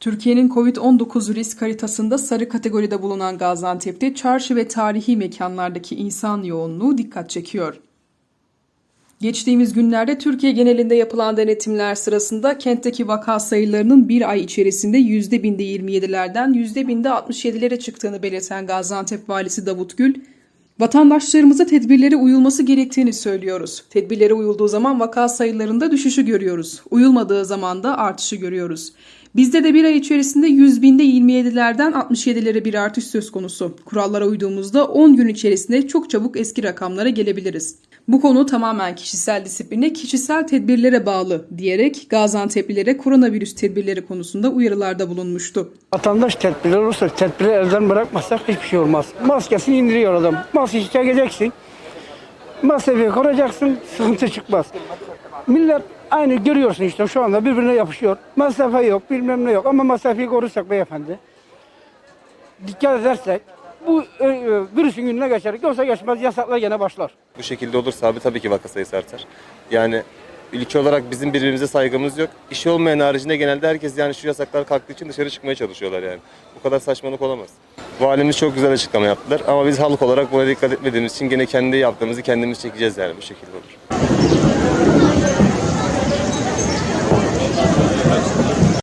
Türkiye'nin Covid-19 risk haritasında sarı kategoride bulunan Gaziantep'te çarşı ve tarihi mekanlardaki insan yoğunluğu dikkat çekiyor. Geçtiğimiz günlerde Türkiye genelinde yapılan denetimler sırasında kentteki vaka sayılarının bir ay içerisinde %binde 27'lerden %binde 67'lere çıktığını belirten Gaziantep Valisi Davut Gül, Vatandaşlarımıza tedbirlere uyulması gerektiğini söylüyoruz. Tedbirlere uyulduğu zaman vaka sayılarında düşüşü görüyoruz. Uyulmadığı zaman da artışı görüyoruz. Bizde de bir ay içerisinde 100 binde 27'lerden 67'lere bir artış söz konusu. Kurallara uyduğumuzda 10 gün içerisinde çok çabuk eski rakamlara gelebiliriz. Bu konu tamamen kişisel disipline, kişisel tedbirlere bağlı diyerek Gaziantep'lilere koronavirüs tedbirleri konusunda uyarılarda bulunmuştu. Vatandaş tedbirler olursa, tedbiri elden bırakmazsak hiçbir şey olmaz. Maskesini indiriyor adam. Maskeyi çekeceksin. Maskeyi koruyacaksın, sıkıntı çıkmaz. Millet aynı görüyorsun işte şu anda birbirine yapışıyor. Mesafe yok, bilmem ne yok ama mesafeyi korursak beyefendi. Dikkat edersek bu e, e, virüsün gününe geçer. Yoksa geçmez yasaklar gene başlar. Bu şekilde olursa abi tabii ki vaka sayısı artar. Yani ülke olarak bizim birbirimize saygımız yok. İşi olmayan haricinde genelde herkes yani şu yasaklar kalktığı için dışarı çıkmaya çalışıyorlar yani. Bu kadar saçmalık olamaz. Valimiz çok güzel açıklama yaptılar ama biz halk olarak buna dikkat etmediğimiz için gene kendi yaptığımızı kendimiz çekeceğiz yani bu şekilde olur.